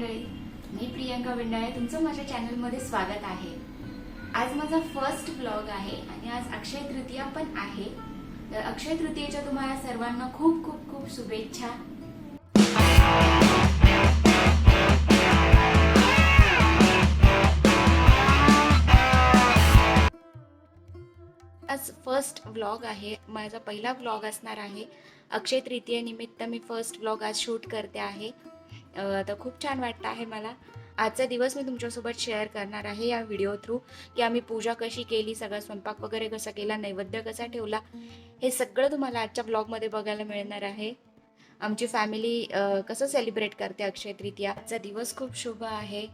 मंडळी मी प्रियंका विंडाळे तुमचं माझ्या चॅनलमध्ये स्वागत आहे. आज माझा फर्स्ट ब्लॉग आहे आणि आज अक्षय तृतीया पण आहे. तर अक्षय तृतीयेच्या तुम्हाला सर्वांना खूप खूप खूप शुभेच्छा. आज फर्स्ट व्लॉग आहे. माझा पहिला व्लॉग असणार आहे. अक्षय तृतीयेनिमित्त मी फर्स्ट व्लॉग आज शूट करते आहे. तर खूप छान वाटतं आहे मला. आजचा दिवस मी तुमच्यासोबत शेअर करणार आहे या व्हिडिओ थ्रू की आम्ही पूजा कशी केली सगळा स्वयंपाक वगैरे कसा केला नैवेद्य कसा ठेवला हे सगळं तुम्हाला आजच्या ब्लॉगमध्ये बघायला मिळणार आहे. आमची फॅमिली कसं सेलिब्रेट करते अक्षय तृतीया आजचा दिवस खूप शुभ आहे.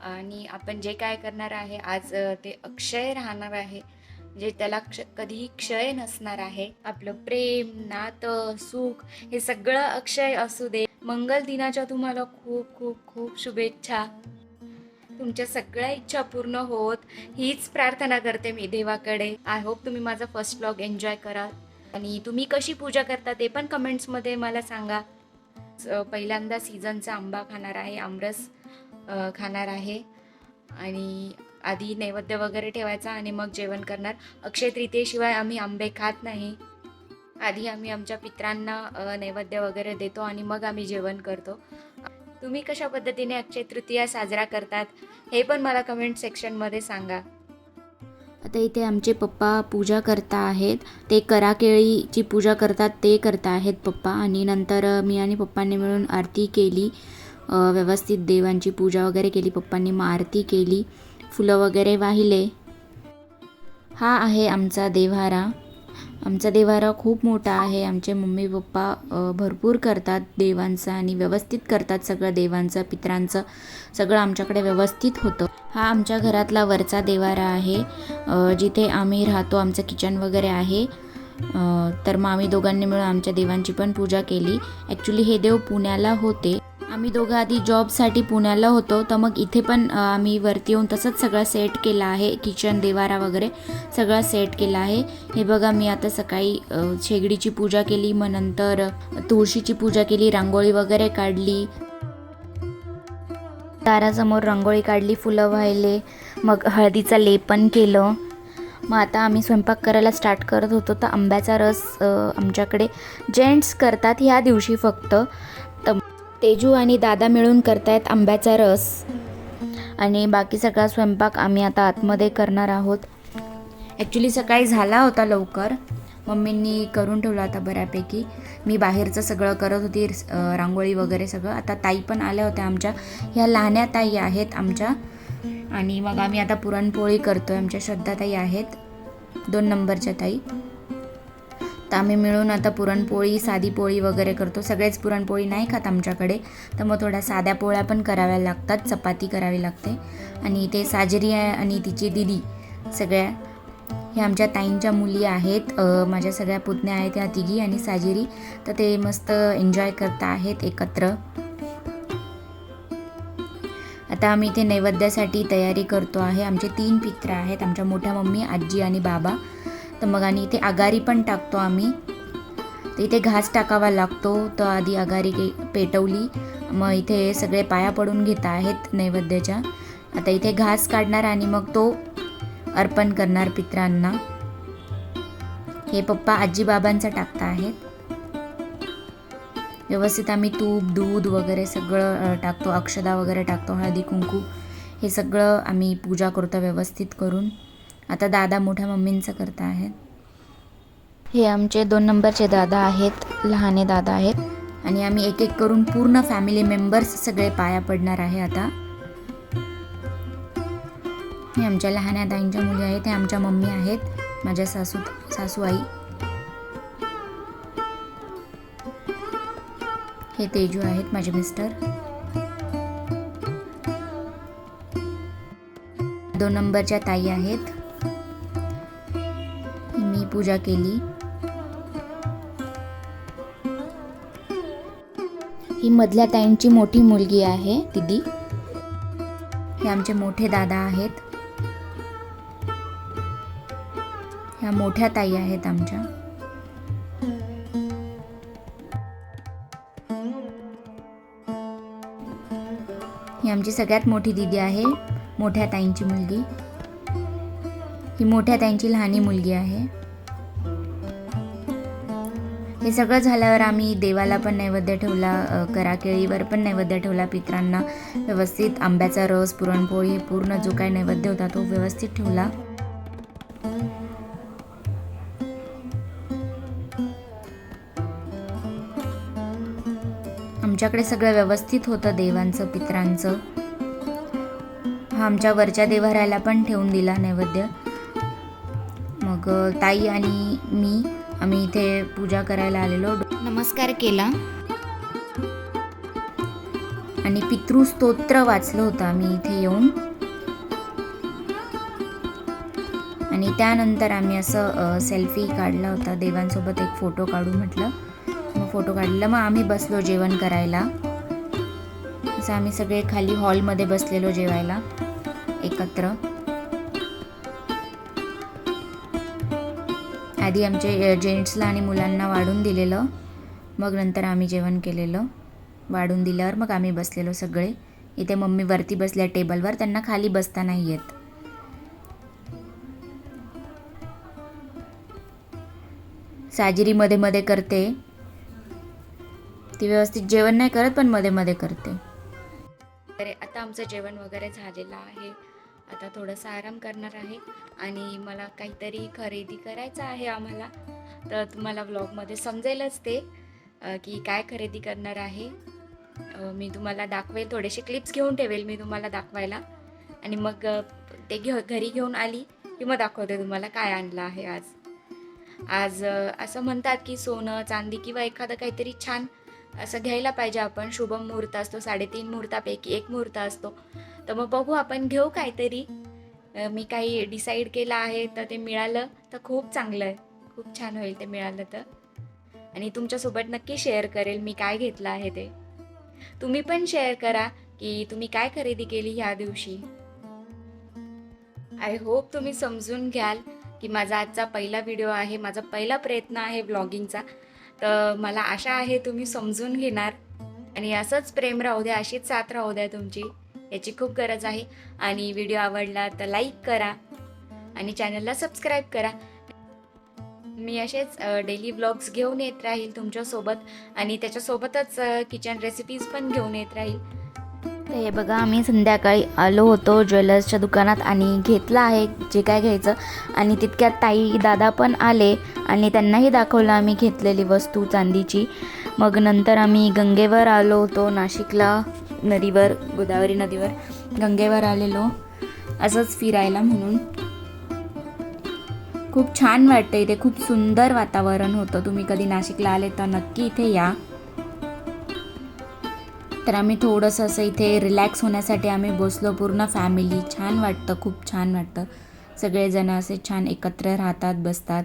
आणि आपण जे काय करणार आहे आज ते अक्षय राहणार आहे जे त्याला क्ष कधीही क्षय नसणार आहे. आपलं प्रेम नातं सुख हे सगळं अक्षय असू दे. मंगल दिनाच्या तुम्हाला खूप खूप खूप शुभेच्छा. तुमच्या सगळ्या इच्छा पूर्ण होत हीच प्रार्थना करते मी देवाकडे. आय होप तुम्ही माझा फर्स्ट ब्लॉग एन्जॉय कराल. आणि तुम्ही कशी पूजा करता ते पण कमेंट्समध्ये मला सांगा. पहिल्यांदा सीझनचा आंबा खाणार आहे आमरस खाणार आहे. आणि आधी नैवेद्य वगैरे ठेवायचा आणि मग जेवण करणार. अक्षय तृतीयेशिवाय आम्ही आंबे खात नाही. आधी आम्ही आमच्या पित्रांना नैवेद्य वगैरे देतो आणि मग आम्ही जेवण करतो. तुम्ही कशा पद्धतीने अक्षय तृतीया साजरा करतात हे पण मला कमेंट सेक्शनमध्ये सांगा. आता इथे आमचे पप्पा पूजा करता आहेत. ते कराकेळीची पूजा करतात ते करता आहेत पप्पा. आणि नंतर मी आणि पप्पांनी मिळून आरती केली. व्यवस्थित देवांची पूजा वगैरे केली पप्पांनी मग आरती केली. फुलं वगैरे वाहिले. हा आहे आमचा देव्हारा. आमचा देवारा खूप मोठा आहे. आमचे मम्मी पप्पा भरपूर करतात देवांचं आणि व्यवस्थित करतात सगळं देवांचं पित्रांचं. सगळं आमच्याकडे व्यवस्थित होतं. हा आमच्या घरातला वरचा देवारा आहे. जिथे आम्ही राहतो आमचं किचन वगैरे आहे. तर मग आम्ही दोघांनी मिळून आमच्या देवांची पण पूजा केली. ॲक्च्युली हे देव पुण्याला होते. आम्ही दोघं आधी जॉबसाठी पुण्याला होतो तर मग इथे पण आम्ही वरती येऊन तसंच सगळं सेट केलं आहे. किचन देवारा वगैरे सगळं सेट केलं आहे. हे बघा मी आता सकाळी शेगडीची पूजा केली मग नंतर तुळशीची पूजा केली रांगोळी वगैरे काढली. दारासमोर रांगोळी काढली फुलं वाहिले मग हळदीचं लेपन केलं. मग आता आम्ही स्वयंपाक करायला स्टार्ट करत होतो तर आंब्याचा रस आमच्याकडे जेंट्स करतात ह्या दिवशी फक्त. तेजू आणि दादा मिळून करतायत आंब्याचा रस. आणि बाकी सगळा स्वयंपाक आम्ही आता आतमध्ये करणार आहोत. ॲक्च्युली सकाळी झाला होता लवकर. मम्मींनी करून ठेवला होता बऱ्यापैकी. मी बाहेरचं सगळं करत होती रांगोळी वगैरे सगळं. आता ताई पण आल्या होत्या आमच्या. ह्या लहान्या ताई आहेत आमच्या. आणि मग आम्ही आता पुरणपोळी करतोय. आमच्या श्रद्धाताई आहेत. दोन नंबरच्या ताई. तर आम्ही मिळून आता पुरणपोळी साधी पोळी वगैरे करतो. सगळेच पुरणपोळी नाही खात आमच्याकडे. तर मग थोड्या साध्या पोळ्या पण कराव्या लागतात. चपाती करावी लागते. आणि ते साजरी आहे आणि तिची दिदी. सगळ्या ह्या आमच्या ताईंच्या मुली आहेत. माझ्या सगळ्या पुतण्या आहेत ह्या तिघी आणि साजिरी. तर ते मस्त एन्जॉय करता आहेत एकत्र. आता आम्ही इथे नैवेद्यासाठी तयारी करतो आहे. आमचे तीन पित्र आहेत. आमच्या मोठ्या मम्मी आजी आणि बाबा. तर मग आणि इथे आगारी पण टाकतो आम्ही. तर इथे घास टाकावा लागतो. तर आधी आगारी पेटवली. मग इथे सगळे पाया पडून घेत आहेत नैवेद्याच्या. आता इथे घास काढणार आणि मग तो अर्पण करणार पित्रांना. हे पप्पा आजीबाबांचा टाकता आहेत. व्यवस्थित आम्ही तूप दूध वगैरे सगळं टाकतो. अक्षदा वगैरे टाकतो. हळदी कुंकू. हे सगळं आम्ही पूजा करतो व्यवस्थित करून. आता दादा मोठ्या मम्मींचं करता आहेत. हे आमचे दोन नंबरचे दादा आहेत लहाने दादा आहेत. आणि आम्ही एक एक करून पूर्ण फॅमिली मेंबर्स सगळे पाया पडणार आहे आता. हे आमच्या लहान्या ताईंच्या मुली आहेत हे आमच्या मम्मी आहेत माझ्या सासू सासू आई हे तेजू आहेत माझे मिस्टर दोन नंबरच्या ताई आहेत. पूजा केली. ही मधल्या ताईंची मोठी मुलगी आहे दिदी. हे आमचे मोठे दादा आहेत. ह्या मोठ्या ताई आहेत आमच्या. ही आमची सगळ्यात मोठी दिदी आहे मोठ्या ताईंची मुलगी. ही मोठ्या ताईंची लहानी मुलगी आहे. हे सगळं झाल्यावर आम्ही देवाला पण नैवेद्य ठेवला कराकेळीवर पण नैवेद्य ठेवला पित्रांना व्यवस्थित आंब्याचा रस पुरणपोळी हे पूर्ण जो काही नैवेद्य होता तो व्यवस्थित ठेवला. आमच्याकडे सगळं व्यवस्थित होतं देवांचं पित्रांचं. हा आमच्या वरच्या देवाऱ्याला पण ठेवून दिला नैवेद्य. मग ताई आणि मी आम्ही इथे पूजा करायला आलेलो. नमस्कार केला. आणि पितृस्तोत्र वाचलं होतं आम्ही इथे येऊन. आणि त्यानंतर आम्ही असं सेल्फी काढला होता. देवांसोबत एक फोटो काढू म्हटलं. मग फोटो काढला. मग आम्ही बसलो जेवण करायला. असं आम्ही सगळे खाली हॉलमध्ये बसलेलो जेवायला एकत्र. आधी आमचे जेंट्सला आणि मुलांना वाढून दिलेलं. मग नंतर आम्ही जेवण केलेलं. वाढून दिल्यावर मग आम्ही बसलेलो सगळे. इथे मम्मी वरती बसल्या टेबलवर. त्यांना खाली बसता नाही येत. साजिरी मध्ये मध्ये करते. ती व्यवस्थित जेवण नाही करत पण मध्ये मध्ये करते. तर आता आमचं जेवण वगैरे झालेलं आहे. आता थोडंसं आराम करणार आहे आणि मला काहीतरी खरेदी करायचं आहे आम्हाला. तर तुम्हाला व्लॉगमध्ये समजेलच ते की काय खरेदी करणार आहे. मी तुम्हाला दाखवेल थोडेसे क्लिप्स घेऊन ठेवेल मी तुम्हाला दाखवायला. आणि मग ते घे घरी घेऊन आली की मग दाखवते तुम्हाला काय आणलं आहे आज. आज असं म्हणतात की सोनं चांदी किंवा एखादं काहीतरी छान असं घ्यायला पाहिजे आपण. शुभ मुहूर्त असतो साडेतीन मुहूर्तापैकी एक मुहूर्त असतो. तर मग बघू आपण घेऊ काहीतरी. मी काही डिसाईड केलं आहे तर ते मिळालं तर खूप चांगलं आहे. खूप छान होईल ते मिळालं तर. आणि तुमच्यासोबत नक्की शेअर करेल मी काय घेतलं आहे ते. तुम्ही पण शेअर करा की तुम्ही काय खरेदी केली ह्या दिवशी. आय होप तुम्ही समजून घ्याल की माझा आजचा पहिला व्हिडिओ आहे माझा पहिला प्रयत्न आहे ब्लॉगिंगचा तर मला आशा आहे तुम्ही समजून घेणार. आणि असंच प्रेम राहू द्या अशीच साथ राहू द्या तुमची. याची खूप गरज आहे. आणि व्हिडिओ आवडला तर लाईक करा. आणि चॅनलला सबस्क्राईब करा. मी असेच डेली ब्लॉग्स घेऊन येत राहील तुमच्यासोबत. आणि त्याच्यासोबतच किचन रेसिपीज पण घेऊन येत राहील. तर हे बघा आम्ही संध्याकाळी आलो होतो ज्वेलर्सच्या दुकानात आणि घेतलं आहे जे काय घ्यायचं. आणि तितक्यात ताई दादा पण आले आणि त्यांनाही दाखवलं आम्ही घेतलेली वस्तू चांदीची. मग नंतर आम्ही गंगेवर आलो होतो नाशिकला. नदीवर गोदावरी नदीवर गंगेवर आलेलो. असंच फिरायला म्हणून. खूप छान वाटतं इथे. खूप सुंदर वातावरण होतं. तुम्ही कधी नाशिकला आले तर नक्की इथे या. तर आम्ही थोडंसं असं इथे रिलॅक्स होण्यासाठी आम्ही बसलो. पूर्ण फॅमिली छान वाटतं. खूप छान वाटतं. सगळेजण असे छान एकत्र राहतात बसतात.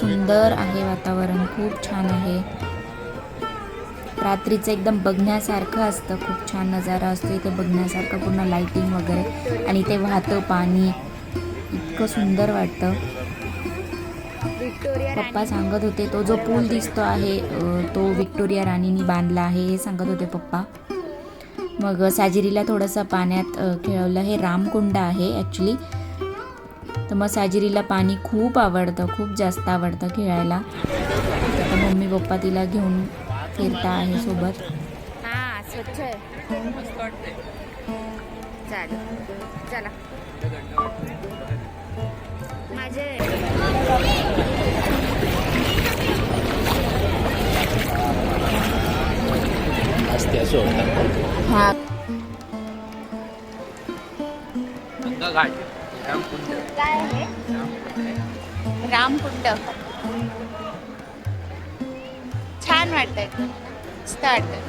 सुंदर आहे वातावरण खूप छान आहे. रात्रीचं एकदम बघण्यासारखं असतं खूप छान नजारा असतो इथे बघण्यासारखं पूर्ण लाईटिंग वगैरे. आणि ते वाहतं पाणी इतकं सुंदर वाटतं. पप्पा सांगत होते तो जो पूल दिसतो आहे तो विक्टोरिया राणीनी बांधला आहे हे सांगत होते पप्पा. मग साजिरीला थोडंसं पाण्यात खेळवलं. हे रामकुंड आहे ॲक्च्युली तर मग साजिरीला पाणी खूप आवडतं खूप जास्त आवडतं खेळायला. तर मम्मी पप्पा तिला घेऊन फिरता आहे सोबत. हां स्वच्छ आहे. चला. माझे. हा. गंगा घाट काय आहे? रामकुंड. छान वाटतंय. मस्त वाटतंय.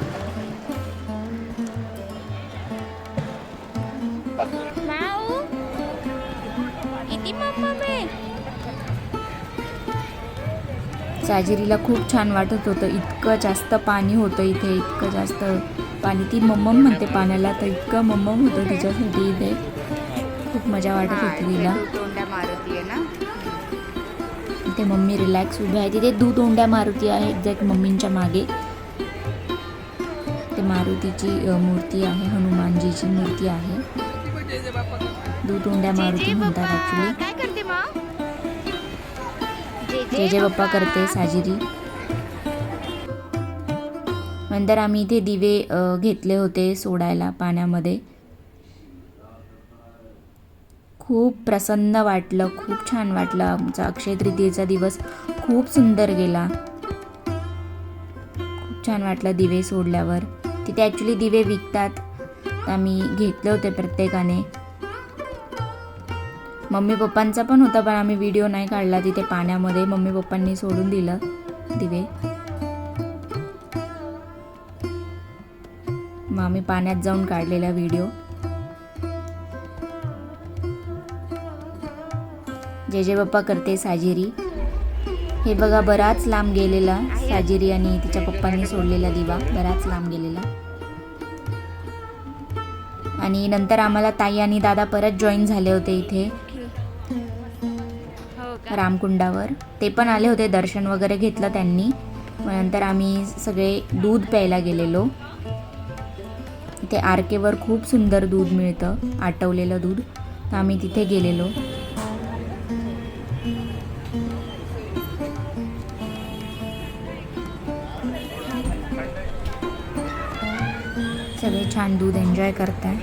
साजिरीला खूप छान वाटत होतं. इतकं जास्त पाणी होतं इथे इतकं जास्त पाणी. ती मम्मम म्हणते पाण्याला तर इतकं मम्मम होतं तिच्यासाठी इथे. खूप मजा वाटत होती तिला. तोंड्या मारुती आहे ना? इथे मम्मी रिलॅक्स उभी आहे. तिथे दूध ओंड्या मारुती आहे एक्झॅक्ट मम्मींच्या मागे. ते मारुतीची मूर्ती आहे हनुमानजीची मूर्ती आहे. दूध ओंड्या मारुती म्हणतात ॲक्च्युली मग जे जे बाप्पा करते साजिरी. नंतर आम्ही इथे दिवे घेतले होते सोडायला पाण्यामध्ये. खूप प्रसन्न वाटलं खूप छान वाटलं. आमचा अक्षय तृतीयेचा दिवस खूप सुंदर गेला. खूप छान वाटलं दिवे सोडल्यावर. तिथे ॲक्च्युली दिवे विकतात. आम्ही घेतले होते प्रत्येकाने. मम्मी पप्पांचा पण होता पण आम्ही व्हिडिओ नाही काढला तिथे पाण्यामध्ये. मम्मी पप्पांनी सोडून दिलं दिवे. मग आम्ही पाण्यात जाऊन काढलेला व्हिडिओ जय जय बाप्पा करते साजिरी. हे बघा बराच लांब गेलेला साजिरी आणि तिच्या पप्पांनी सोडलेला दिवा बराच लांब गेलेला. आणि नंतर आम्हाला ताई आणि दादा परत जॉईन झाले होते इथे. रामकुंडावर. ते पण आले होते दर्शन वगैरे घेतलं त्यांनी. नंतर आम्ही सगळे दूध प्यायला गेलेलो. इथे आरकेवर खूप सुंदर दूध मिळतं आटवलेलं दूध. तर आम्ही तिथे गेलेलो. सगळे छान दूध एन्जॉय करताय.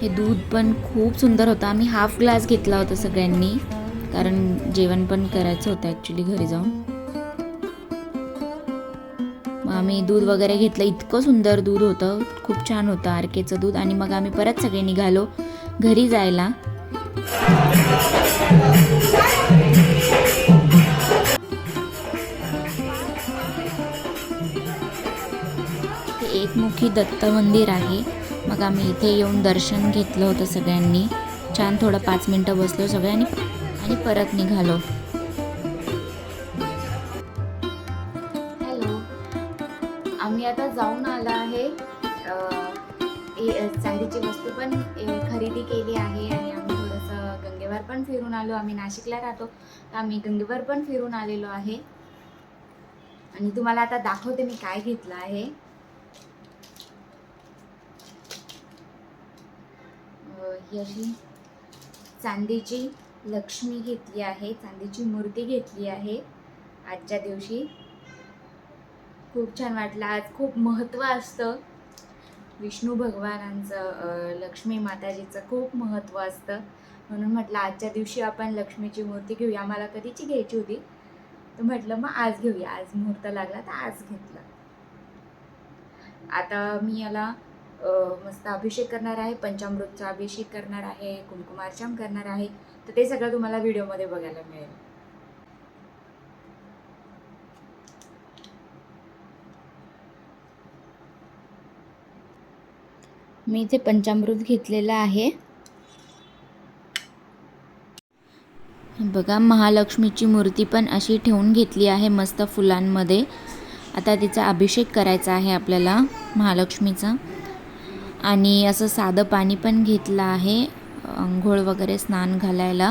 हे दूध पण खूप सुंदर होतं. आम्ही हाफ ग्लास घेतला होता सगळ्यांनी कारण जेवण पण करायचं होतं ॲक्च्युली घरी जाऊन. मग आम्ही दूध वगैरे घेतलं. इतकं सुंदर दूध होतं. खूप छान होतं आरकेचं दूध. आणि मग आम्ही परत सगळे निघालो घरी जायला. एकमुखी दत्त मंदिर आहे. मग आम्ही इथे येऊन दर्शन घेतलं होतं सगळ्यांनी. छान थोडं पाच मिनटं बसलो सगळ्यांनी आणि परत निघालो. हॅलो. आम्ही आता जाऊन आलो आहे. चांदीची वस्तू पण खरेदी केली आहे आणि आम्ही थोडंसं गंगेवर पण फिरून आलो. आम्ही नाशिकला राहतो. तर आम्ही गंगेवर पण फिरून आलेलो आहे. आणि तुम्हाला आता दाखवते मी काय घेतलं आहे. ही अशी चांदीची लक्ष्मी घेतली आहे चांदीची मूर्ती घेतली आहे. आजच्या दिवशी खूप छान वाटलं. आज खूप महत्त्व असतं. विष्णू भगवानांचं लक्ष्मी माताजीचं खूप महत्त्व असतं. म्हणून म्हटलं आजच्या दिवशी आपण लक्ष्मीची मूर्ती घेऊया. मला कधीची घ्यायची होती? तर म्हटलं मग आज घेऊया. आज मुहूर्त लागला तर आज घेतलं. आता मी याला मस्त अभिषेक करणार आहे पंचामृतचा अभिषेक करणार आहे कुंकुमार्चन करणार आहे तर ते सगळं तुम्हाला व्हिडिओमध्ये बघायला मिळेल. मी इथे पंचामृत घेतलेलं आहे. बघा महालक्ष्मीची मूर्ती पण अशी ठेवून घेतली आहे मस्त फुलांमध्ये. आता तिचा अभिषेक करायचा आहे आपल्याला महालक्ष्मीचा. आणि असं साधं पाणी पण घेतलं आहे आंघोळ वगैरे स्नान घालायला.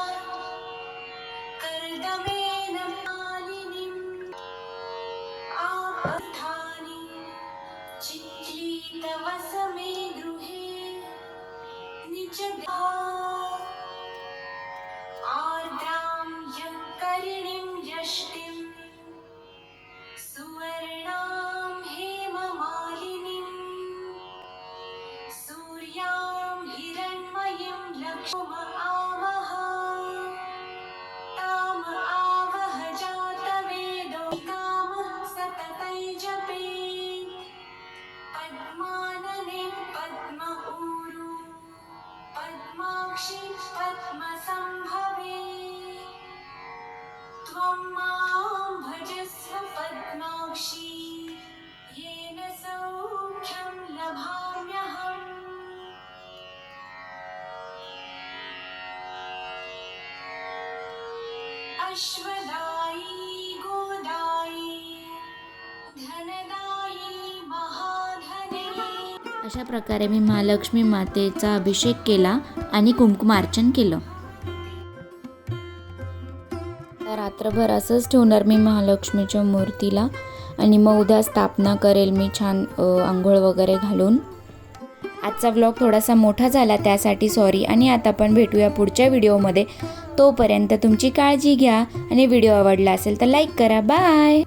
Chân अश्वदायी गोदायी धनदायी महाधने. अशा प्रकारे मी महालक्ष्मी मातेचा अभिषेक केला आणि कुंकुमार्चन केलं. रात्रभर असंच ठेवणार मी महालक्ष्मीच्या मूर्तीला आणि मग उद्या स्थापना करेल मी छान आंघोळ वगैरे घालून. आजचा व्लॉग थोडासा मोठा झाला त्यासाठी सॉरी आणि आता पण भेटूया पुढच्या व्हिडिओमध्ये तोपर्यंत तुमची काळजी घ्या आणि व्हिडिओ आवडला असेल तर लाईक करा. बाय!